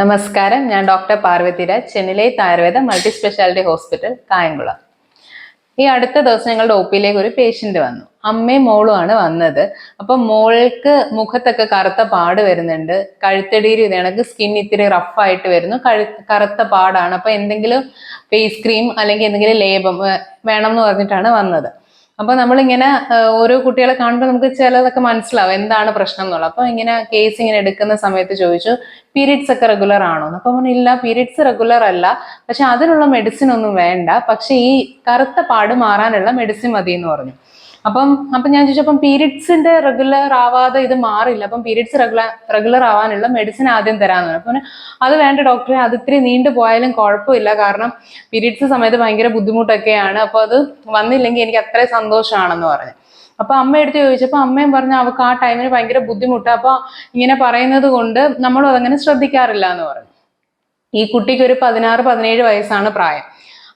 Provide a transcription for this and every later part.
നമസ്കാരം. ഞാൻ doctor Parvathiraj Chennilaith Ayurveda multi speciality hospital Kayamkulam. ഈ അടുത്ത ദിവസം ഞങ്ങളുടെ ഒ പിയിലേക്ക് ഒരു പേഷ്യന്റ് വന്നു. അമ്മയും മോളുമാണ് വന്നത്. അപ്പൊ മോൾക്ക് മുഖത്തൊക്കെ കറുത്ത പാട് വരുന്നുണ്ട്. കഴുത്തടിയിൽ ഇത് സ്കിൻ ഇത്തിരി റഫായിട്ട് വരുന്നു. കഴു കറുത്ത പാടാണ്. അപ്പൊ എന്തെങ്കിലും ഫേസ് ക്രീം അല്ലെങ്കിൽ എന്തെങ്കിലും ലേപം വേണം എന്ന് പറഞ്ഞിട്ടാണ് വന്നത്. അപ്പൊ നമ്മളിങ്ങനെ ഓരോ കുട്ടികളെ കാണുമ്പോൾ നമുക്ക് ചിലതൊക്കെ മനസ്സിലാവും എന്താണ് പ്രശ്നം എന്നുള്ളത്. അപ്പൊ ഇങ്ങനെ കേസ് ഇങ്ങനെ എടുക്കുന്ന സമയത്ത് ചോദിച്ചു പീരീഡ്സ് ഒക്കെ റെഗുലർ ആണോ? അപ്പൊ ഇല്ല പീരീഡ്സ് റെഗുലർ അല്ല. പക്ഷെ അതിനുള്ള മെഡിസിൻ ഒന്നും വേണ്ട. പക്ഷെ ഈ കറുത്ത പാട് മാറാനുള്ള മെഡിസിൻ മതി എന്ന് പറഞ്ഞു. അപ്പം അപ്പൊ ഞാൻ ചോദിച്ചു അപ്പം പീരീഡ്സിന്റെ റെഗുലർ ആവാതെ ഇത് മാറില്ല. അപ്പം പീരീഡ്സ് റെഗുലർ റെഗുലർ ആവാനുള്ള മെഡിസിൻ ആദ്യം പറഞ്ഞു. അപ്പം അത് വേണ്ട ഡോക്ടറെ അത് ഇത്തിരി നീണ്ടു പോയാലും കുഴപ്പമില്ല. കാരണം പീരീഡ്സ് സമയത്ത് ഭയങ്കര ബുദ്ധിമുട്ടൊക്കെയാണ്. അപ്പൊ അത് വന്നില്ലെങ്കിൽ എനിക്ക് അത്രയും സന്തോഷമാണെന്ന് പറഞ്ഞു. അപ്പൊ അമ്മ എടുത്ത് ചോദിച്ചപ്പോ അമ്മയും പറഞ്ഞു അവൾക്ക് ആ ടൈമിന് ഭയങ്കര ബുദ്ധിമുട്ട്. അപ്പൊ ഇങ്ങനെ പറയുന്നത് കൊണ്ട് നമ്മളും അതങ്ങനെ ശ്രദ്ധിക്കാറില്ല എന്ന് പറഞ്ഞു. ഈ കുട്ടിക്ക് ഒരു പതിനാറ് പതിനേഴ് വയസ്സാണ് പ്രായം.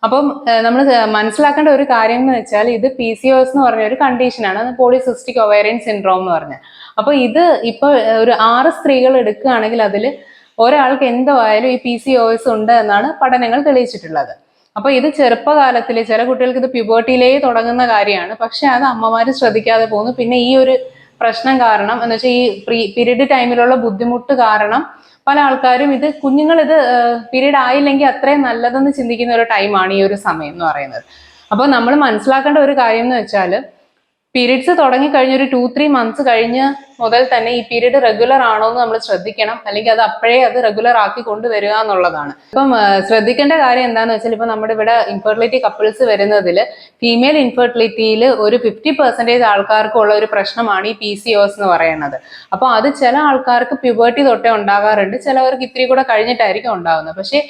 അപ്പം നമ്മൾ മനസ്സിലാക്കേണ്ട ഒരു കാര്യം എന്ന് വെച്ചാൽ ഇത് പി സി ഒ എസ് എന്ന് പറഞ്ഞ ഒരു കണ്ടീഷനാണ് അത് പോളിസിസ്റ്റിക് ഒവേറിയൻ സിൻഡ്രോം എന്ന് പറഞ്ഞ. അപ്പൊ ഇത് ഇപ്പൊ ഒരു ആറ് സ്ത്രീകൾ എടുക്കുകയാണെങ്കിൽ അതിൽ ഒരാൾക്ക് എന്തോ ആയാലും ഈ പി സി ഒ എസ് ഉണ്ട് എന്നാണ് പഠനങ്ങൾ തെളിയിച്ചിട്ടുള്ളത്. അപ്പൊ ഇത് ചെറുപ്പകാലത്തിൽ ചില കുട്ടികൾക്ക് ഇത് പ്യൂബേർട്ടിയിലേ തുടങ്ങുന്ന കാര്യമാണ്. പക്ഷെ അത് അമ്മമാർ ശ്രദ്ധിക്കാതെ പോകുന്നു. പിന്നെ ഈ ഒരു പ്രശ്നം കാരണം എന്ന് വെച്ചാൽ ഈ പ്രീ പീരീഡ് ടൈമിലുള്ള ബുദ്ധിമുട്ട് കാരണം പല ആൾക്കാരും ഇത് കുഞ്ഞുങ്ങൾ ഇത് പീരീഡ് ആയില്ലെങ്കിൽ അത്രയും നല്ലതെന്ന് ചിന്തിക്കുന്ന ഒരു ടൈമാണ് ഈ ഒരു സമയം എന്ന് പറയുന്നത്. അപ്പോൾ നമ്മൾ മനസ്സിലാക്കേണ്ട ഒരു കാര്യം എന്ന് വെച്ചാൽ പീരീഡ്സ് തുടങ്ങി കഴിഞ്ഞ ഒരു ടു ത്രീ മന്ത്സ് കഴിഞ്ഞ് മുതൽ തന്നെ ഈ പീരീഡ് റെഗുലർ ആണോ എന്ന് നമ്മൾ ശ്രദ്ധിക്കണം. അല്ലെങ്കിൽ അത് അപ്പോഴേ അത് റെഗുലർ ആക്കി കൊണ്ടുവരിക എന്നുള്ളതാണ്. ഇപ്പം ശ്രദ്ധിക്കേണ്ട കാര്യം എന്താണെന്ന് വെച്ചാൽ ഇപ്പം നമ്മുടെ ഇവിടെ ഇൻഫെർട്ടിലിറ്റി കപ്പിൾസ് വരുന്നതിൽ ഫീമെയിൽ ഇൻഫെർട്ടിലിറ്റിയിൽ ഒരു ഫിഫ്റ്റി പെർസെന്റേജ് ആൾക്കാർക്കുള്ള ഒരു പ്രശ്നമാണ് ഈ പി സി ഒസ് എന്ന് പറയുന്നത്. അപ്പോൾ അത് ചില ആൾക്കാർക്ക് പ്യൂബേർട്ടി തൊട്ടേ ഉണ്ടാകാറുണ്ട്. ചിലവർക്ക് ഇത്തിരി കൂടെ കഴിഞ്ഞിട്ടായിരിക്കും ഉണ്ടാകുന്നത് പക്ഷേ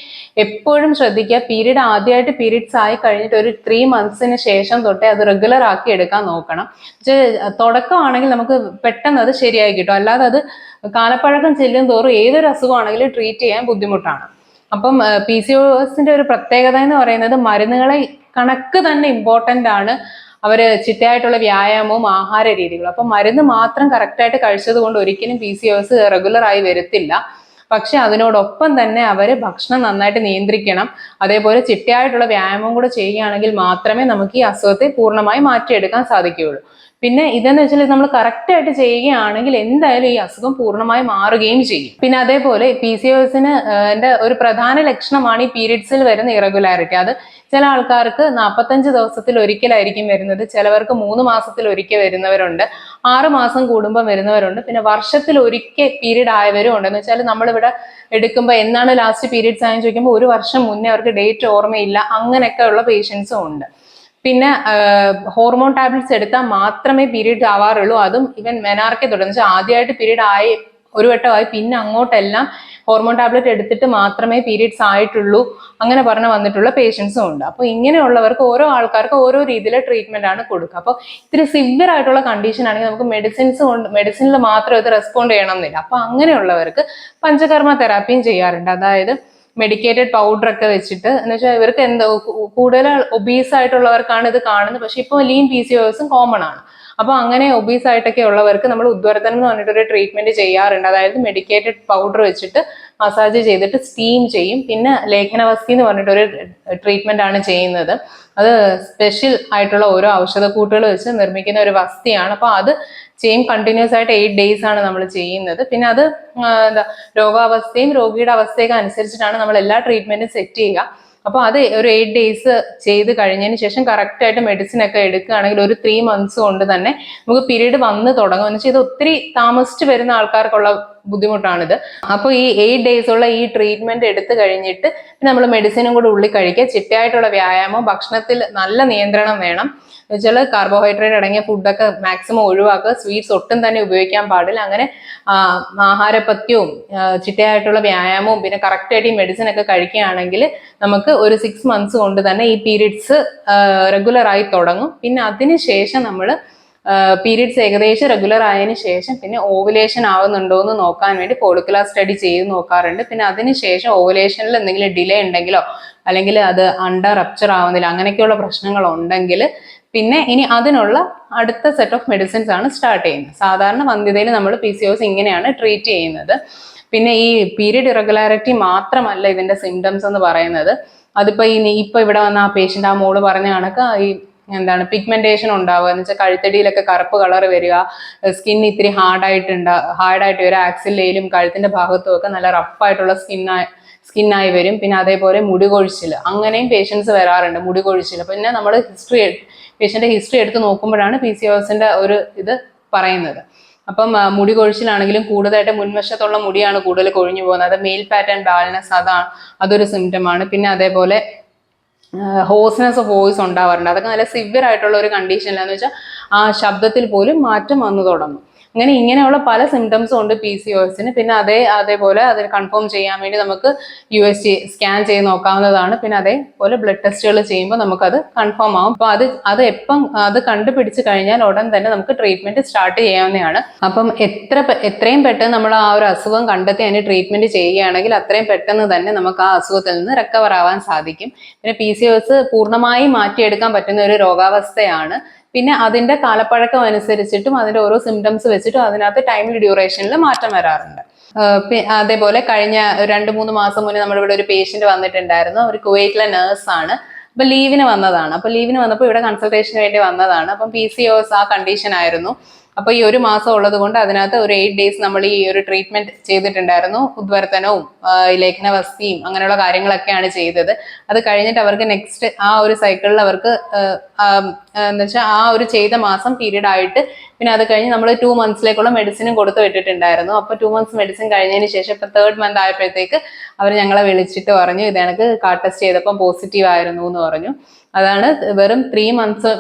എപ്പോഴും ശ്രദ്ധിക്കുക പീരീഡ് ആദ്യമായിട്ട് പീരീഡ്സ് ആയി കഴിഞ്ഞിട്ട് ഒരു ത്രീ മന്ത്സിന് ശേഷം തൊട്ടേ അത് റെഗുലർ ആക്കി എടുക്കാൻ നോക്കണം. പക്ഷേ തുടക്കമാണെങ്കിൽ നമുക്ക് പെട്ടെന്ന് അത് ശരിയായി കിട്ടും. അല്ലാതെ അത് കാലപ്പഴക്കം ചെല്ലും തോറും ഏതൊരു അസുഖമാണെങ്കിലും ട്രീറ്റ് ചെയ്യാൻ ബുദ്ധിമുട്ടാണ്. അപ്പം പി സി ഒ എസിന്റെ ഒരു പ്രത്യേകത എന്ന് പറയുന്നത് മരുന്നുകളെ കണക്ക് തന്നെ ഇമ്പോർട്ടന്റ് ആണ് അവർ ചിട്ടയായിട്ടുള്ള വ്യായാമവും ആഹാര രീതികളും. അപ്പം മരുന്ന് മാത്രം കറക്റ്റായിട്ട് കഴിച്ചത് കൊണ്ട് ഒരിക്കലും P C O S regular ആയി വരത്തില്ല. പക്ഷെ അതിനോടൊപ്പം തന്നെ അവർ ഭക്ഷണം നന്നായിട്ട് നിയന്ത്രിക്കണം. അതേപോലെ ചിട്ടയായിട്ടുള്ള വ്യായാമം കൂടെ ചെയ്യുകയാണെങ്കിൽ മാത്രമേ നമുക്ക് ഈ അസുഖത്തെ പൂർണമായി മാറ്റിയെടുക്കാൻ സാധിക്കുകയുള്ളൂ. പിന്നെ ഇതെന്ന് വെച്ചാൽ നമ്മൾ കറക്റ്റ് ആയിട്ട് ചെയ്യുകയാണെങ്കിൽ എന്തായാലും ഈ അസുഖം പൂർണമായി മാറുകയും ചെയ്യും. പിന്നെ അതേപോലെ പി സി ഒസിന് ഒരു പ്രധാന ലക്ഷണമാണ് ഈ പീരീഡ്സിൽ വരുന്ന ഇറഗുലാരിറ്റി അത് ചില ആൾക്കാർക്ക് നാൽപ്പത്തഞ്ച് ദിവസത്തിൽ ഒരിക്കലായിരിക്കും വരുന്നത് ചിലവർക്ക് മൂന്ന് മാസത്തിൽ ഒരിക്കൽ വരുന്നവരുണ്ട് ആറ് മാസം കൂടുമ്പോൾ വരുന്നവരുണ്ട് പിന്നെ വർഷത്തിൽ ഒരിക്കൽ പീരീഡ് ആയവരും ഉണ്ട്. എന്ന് വെച്ചാൽ നമ്മളിവിടെ എടുക്കുമ്പോൾ എന്നാണ് ലാസ്റ്റ് പീരീഡ്സ് ആയെന്ന് ചോദിക്കുമ്പോൾ ഒരു വർഷം മുന്നേ അവർക്ക് ഡേറ്റ് ഓർമ്മയില്ല അങ്ങനെയൊക്കെ ഉള്ള പേഷ്യൻസും ഉണ്ട്. പിന്നെ ഹോർമോൺ ടാബ്ലറ്റ്സ് എടുത്താൽ മാത്രമേ പീരീഡ് ആവാറുള്ളൂ. അതും ഇവൻ മെനാർക്കെ തുടർന്ന്. വെച്ചാൽ ആദ്യമായിട്ട് പീരീഡ് ആയി ഒരു വട്ടമായി. പിന്നെ അങ്ങോട്ടെല്ലാം ഹോർമോൺ ടാബ്ലറ്റ് എടുത്തിട്ട് മാത്രമേ പീരീഡ്സ് ആയിട്ടുള്ളൂ അങ്ങനെ പറഞ്ഞ് വന്നിട്ടുള്ള പേഷ്യൻസും ഉണ്ട്. അപ്പോൾ ഇങ്ങനെയുള്ളവർക്ക് ഓരോ ആൾക്കാർക്ക് ഓരോ രീതിയിലെ ട്രീറ്റ്മെന്റ് ആണ് കൊടുക്കുക. അപ്പോൾ ഇത്തിരി സിവിയർ ആയിട്ടുള്ള കണ്ടീഷൻ ആണെങ്കിൽ നമുക്ക് മെഡിസിൻസ് കൊണ്ട് മെഡിസിനിൽ മാത്രം ഇത് റെസ്പോണ്ട് ചെയ്യണം എന്നില്ല. അപ്പോൾ അങ്ങനെയുള്ളവർക്ക് പഞ്ചകർമ്മ തെറാപ്പിയും ചെയ്യാറുണ്ട്. അതായത് മെഡിക്കേറ്റഡ് പൗഡർ ഒക്കെ വെച്ചിട്ട്. എന്ന് വെച്ചാൽ ഇവർക്ക് എന്താ കൂടുതൽ ഒബീസ് ആയിട്ടുള്ളവർക്കാണ് ഇത് കാണുന്നത്. പക്ഷെ ഇപ്പോൾ ലീൻ പി സി ഓസും കോമൺ ആണ്. അപ്പൊ അങ്ങനെ ഒബീസ് ആയിട്ടൊക്കെ ഉള്ളവർക്ക് നമ്മൾ ഉദ്വർത്തനം എന്ന് പറഞ്ഞിട്ടൊരു ട്രീറ്റ്മെന്റ് ചെയ്യാറുണ്ട്. അതായത് മെഡിക്കേറ്റഡ് പൗഡർ വെച്ചിട്ട് മസാജ് ചെയ്തിട്ട് സ്റ്റീം ചെയ്യും. പിന്നെ ലേഖനവസ്തി എന്ന് പറഞ്ഞിട്ടൊരു ട്രീറ്റ്മെന്റ് ആണ് ചെയ്യുന്നത്. അത് സ്പെഷ്യൽ ആയിട്ടുള്ള ഓരോ ഔഷധക്കൂട്ടുകൾ വെച്ച് നിർമ്മിക്കുന്ന ഒരു വസ്തിയാണ്. അപ്പൊ അത് ചെയ്യും കണ്ടിന്യൂസ് ആയിട്ട് എയ്റ്റ് ഡേയ്സ് ആണ് നമ്മൾ ചെയ്യുന്നത്. പിന്നെ അത് എന്താ രോഗാവസ്ഥയും രോഗിയുടെ അവസ്ഥയൊക്കെ അനുസരിച്ചിട്ടാണ് നമ്മൾ എല്ലാ ട്രീറ്റ്മെന്റും സെറ്റ് ചെയ്യുക. അപ്പോൾ അത് ഒരു എയ്റ്റ് ഡേയ്സ് ചെയ്ത് കഴിഞ്ഞതിന് ശേഷം കറക്റ്റ് ആയിട്ട് മെഡിസിൻ ഒക്കെ എടുക്കുകയാണെങ്കിൽ ഒരു ത്രീ മന്ത്സ് കൊണ്ട് തന്നെ നമുക്ക് പീരീഡ് വന്ന് തുടങ്ങും. എന്ന് വെച്ചാൽ ഇത് ഒത്തിരി താമസിച്ച് വരുന്ന ആൾക്കാർക്കുള്ള ബുദ്ധിമുട്ടാണിത്. അപ്പോൾ ഈ എയ്റ്റ് ഡേയ്സ് ഉള്ള ഈ ട്രീറ്റ്മെന്റ് എടുത്തു കഴിഞ്ഞിട്ട് നമ്മൾ മെഡിസിനും കൂടെ ഉള്ളി കഴിക്കുക. ചിട്ടയായിട്ടുള്ള വ്യായാമം ഭക്ഷണത്തിൽ നല്ല നിയന്ത്രണം വേണം. വെച്ചാൽ കാർബോഹൈഡ്രേറ്റ് അടങ്ങിയ ഫുഡൊക്കെ മാക്സിമം ഒഴിവാക്കുക. സ്വീറ്റ്സ് ഒട്ടും തന്നെ ഉപയോഗിക്കാൻ പാടില്ല. അങ്ങനെ ആഹാരപത്യവും ചിട്ടയായിട്ടുള്ള വ്യായാമവും പിന്നെ കറക്റ്റായിട്ട് ഈ മെഡിസിൻ ഒക്കെ കഴിക്കുകയാണെങ്കിൽ നമുക്ക് ഒരു സിക്സ് മന്ത്സ് കൊണ്ട് തന്നെ ഈ പീരീഡ്സ് റെഗുലർ ആയി തുടങ്ങും. പിന്നെ അതിന് ശേഷം നമ്മൾ പീരീഡ്സ് ഏകദേശം റെഗുലർ ആയതിനു ശേഷം പിന്നെ ഓവുലേഷൻ ആവുന്നുണ്ടോ എന്ന് നോക്കാൻ വേണ്ടി പോളിക്കുലർ സ്റ്റഡി ചെയ്ത് നോക്കാറുണ്ട്. പിന്നെ അതിന് ശേഷം ഓവുലേഷനിൽ എന്തെങ്കിലും ഡിലേ ഉണ്ടെങ്കിലോ അല്ലെങ്കിൽ അത് അണ്ടർ റപ്ചർ ആവുന്നില്ല അങ്ങനെയൊക്കെയുള്ള പ്രശ്നങ്ങൾ ഉണ്ടെങ്കിൽ പിന്നെ ഇനി അതിനുള്ള അടുത്ത സെറ്റ് ഓഫ് മെഡിസിൻസ് ആണ് സ്റ്റാർട്ട് ചെയ്യുന്നത്. സാധാരണ വന്ധ്യതയിൽ നമ്മൾ പി സി ഒസ് ഇങ്ങനെയാണ് ട്രീറ്റ് ചെയ്യുന്നത്. പിന്നെ ഈ പീരിയഡ് ഇറഗുലാരിറ്റി മാത്രമല്ല ഇതിന്റെ സിംറ്റംസ് എന്ന് പറയുന്നത്. അതിപ്പോ ഇനി ഇപ്പൊ ഇവിടെ വന്ന ആ പേഷ്യന്റ് ആ മോൾ പറഞ്ഞ കണക്ക് ഈ എന്താണ് പിഗ്മെന്റേഷൻ ഉണ്ടാവുക. എന്ന് വെച്ചാൽ കഴുത്തടിയിലൊക്കെ കറുപ്പ് കളർ വരിക. സ്കിൻ ഇത്തിരി ഹാർഡായിട്ടുണ്ട് ഹാർഡായിട്ട് വരിക. ആക്സിലയിലും കഴുത്തിന്റെ ഭാഗത്തും ഒക്കെ നല്ല റഫായിട്ടുള്ള സ്കിന്നായി സ്കിന്നായി വരും. പിന്നെ അതേപോലെ മുടി കൊഴിച്ചിൽ അങ്ങനെയും പേഷ്യൻസ് വരാറുണ്ട് മുടി കൊഴിച്ചിൽ പിന്നെ നമ്മൾ ഹിസ്റ്ററി പേഷ്യന്റെ ഹിസ്റ്ററി എടുത്ത് നോക്കുമ്പോഴാണ് പി സി ഒസിന്റെ ഒരു ഇത് പറയുന്നത്. അപ്പം മുടി കൊഴിച്ചിലാണെങ്കിലും കൂടുതലായിട്ട് മുൻവശത്തുള്ള മുടിയാണ് കൂടുതൽ കൊഴിഞ്ഞു പോകുന്നത്. അത് മെയിൽ പാറ്റേൺ ബാലൻസ് അതാണ് അതൊരു സിംറ്റമാണ് പിന്നെ അതേപോലെ ഹോസ്നെസ് ഓഫ് വോയിസ് ഉണ്ടാവാറുണ്ട്. അതൊക്കെ നല്ല സിവിയർ ആയിട്ടുള്ള ഒരു കണ്ടീഷനിലാന്ന് വെച്ചാൽ ആ ശബ്ദത്തിൽ പോലും മാറ്റം വന്നു തുടങ്ങും. അങ്ങനെ ഇങ്ങനെയുള്ള പല സിംറ്റംസും ഉണ്ട് പി സി ഒ എസിന് പിന്നെ അതേ അതേപോലെ അത് കൺഫേം ചെയ്യാൻ വേണ്ടി നമുക്ക് യു എസ് ജി സ്കാൻ ചെയ്ത് നോക്കാവുന്നതാണ്. പിന്നെ അതേപോലെ ബ്ലഡ് ടെസ്റ്റുകൾ ചെയ്യുമ്പോൾ നമുക്കത് കൺഫേം ആവും. അപ്പോൾ അത് അത് എപ്പം അത് കണ്ടുപിടിച്ച് കഴിഞ്ഞാൽ ഉടൻ തന്നെ നമുക്ക് ട്രീറ്റ്മെന്റ് സ്റ്റാർട്ട് ചെയ്യാവുന്നതാണ്. അപ്പം എത്ര എത്രയും പെട്ടെന്ന് നമ്മൾ ആ ഒരു അസുഖം കണ്ടെത്തി അതിന് ട്രീറ്റ്മെന്റ് ചെയ്യുകയാണെങ്കിൽ അത്രയും പെട്ടെന്ന് തന്നെ നമുക്ക് ആ അസുഖത്തിൽ നിന്ന് റിക്കവർ ആവാൻ സാധിക്കും. പിന്നെ പി സി ഒസ് പൂർണമായും മാറ്റിയെടുക്കാൻ പറ്റുന്ന ഒരു രോഗാവസ്ഥയാണ് പിന്നെ അതിന്റെ കാലപ്പഴക്കം അനുസരിച്ചിട്ടും അതിന്റെ ഓരോ സിംറ്റംസ് വെച്ചിട്ടും അതിനകത്ത് ടൈമിൽ ഡ്യൂറേഷനിൽ മാറ്റം വരാറുണ്ട്. അതേപോലെ കഴിഞ്ഞ രണ്ട് മൂന്ന് മാസം മുന്നേ നമ്മുടെ ഇവിടെ ഒരു പേഷ്യന്റ് വന്നിട്ടുണ്ടായിരുന്നു. ഒരു കുവൈറ്റിലെ നേഴ്സാണ് അപ്പൊ ലീവിന് വന്നതാണ്. അപ്പൊ ലീവിന് വന്നപ്പോൾ ഇവിടെ കൺസൾട്ടേഷന് വേണ്ടി വന്നതാണ്. അപ്പം പി സി ആ കണ്ടീഷൻ ആയിരുന്നു. അപ്പൊ ഈ ഒരു മാസം ഉള്ളത് കൊണ്ട് അതിനകത്ത് ഒരു എയ്റ്റ് ഡേയ്സ് നമ്മൾ ഈ ഒരു ട്രീറ്റ്മെന്റ് ചെയ്തിട്ടുണ്ടായിരുന്നു. ഉദ്വർത്തനവും ലേഖന വസ്തിയും അങ്ങനെയുള്ള കാര്യങ്ങളൊക്കെയാണ് ചെയ്തത്. അത് കഴിഞ്ഞിട്ട് അവർക്ക് നെക്സ്റ്റ് ആ ഒരു സൈക്കിളിൽ അവർക്ക് എന്താ വെച്ചാൽ ആ ഒരു ചെയ്ത മാസം പീരീഡ് ആയിട്ട് പിന്നെ അത് കഴിഞ്ഞ് നമ്മൾ ടു മന്ത്സിലേക്കുള്ള മെഡിസിനും കൊടുത്തു വിട്ടിട്ടുണ്ടായിരുന്നു. അപ്പൊ ടു മന്ത്സ് മെഡിസിൻ കഴിഞ്ഞതിന് ശേഷം ഇപ്പൊ തേർഡ് മന്ത് ആയപ്പോഴത്തേക്ക് അവർ ഞങ്ങളെ വിളിച്ചിട്ട് പറഞ്ഞു ഇത് എനിക്ക് കാർഡ് ടെസ്റ്റ് ചെയ്തപ്പം പോസിറ്റീവ് ആയിരുന്നു എന്ന് പറഞ്ഞു. അതാണ് വെറും ത്രീ മന്ത്സ്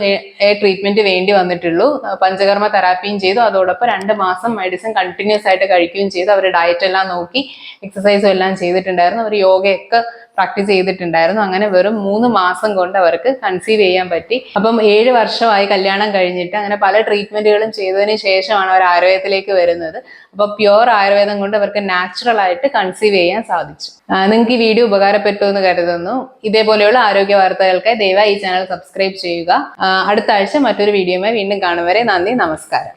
ട്രീറ്റ്മെന്റ് വേണ്ടി വന്നിട്ടുള്ളൂ. പഞ്ചകർമ്മ തെറാപ്പിയും ചെയ്തു. അതോടൊപ്പം രണ്ട് മാസം മെഡിസിൻ കണ്ടിന്യൂസ് ആയിട്ട് കഴിക്കുകയും ചെയ്തു. അവർ ഡയറ്റ് എല്ലാം നോക്കി എക്സസൈസും എല്ലാം ചെയ്തിട്ടുണ്ടായിരുന്നു. അവർ യോഗയൊക്കെ പ്രാക്ടീസ് ചെയ്തിട്ടുണ്ടായിരുന്നു. അങ്ങനെ വെറും മൂന്ന് മാസം കൊണ്ട് അവർക്ക് കൺസീവ് ചെയ്യാൻ പറ്റി. അപ്പം ഏഴ് വർഷമായി കല്യാണം കഴിഞ്ഞിട്ട് അങ്ങനെ പല ട്രീറ്റ്മെന്റുകളും ചെയ്തതിന് ശേഷമാണ് അവർ ആയുർവേദത്തിലേക്ക് വരുന്നത്. അപ്പോൾ പ്യുവർ ആയുർവേദം കൊണ്ട് അവർക്ക് നാച്ചുറൽ ആയിട്ട് കൺസീവ് ചെയ്യാൻ സാധിച്ചു. നിങ്ങൾക്ക് ഈ വീഡിയോ ഉപകാരപ്പെട്ടു എന്ന് കരുതുന്നു. ഇതേപോലെയുള്ള ആരോഗ്യ വാർത്തകൾക്ക് ദയവായി ഈ ചാനൽ സബ്സ്ക്രൈബ് ചെയ്യുക. അടുത്ത ആഴ്ച മറ്റൊരു വീഡിയോയുമായി വീണ്ടും കാണുവരെ നന്ദി നമസ്കാരം.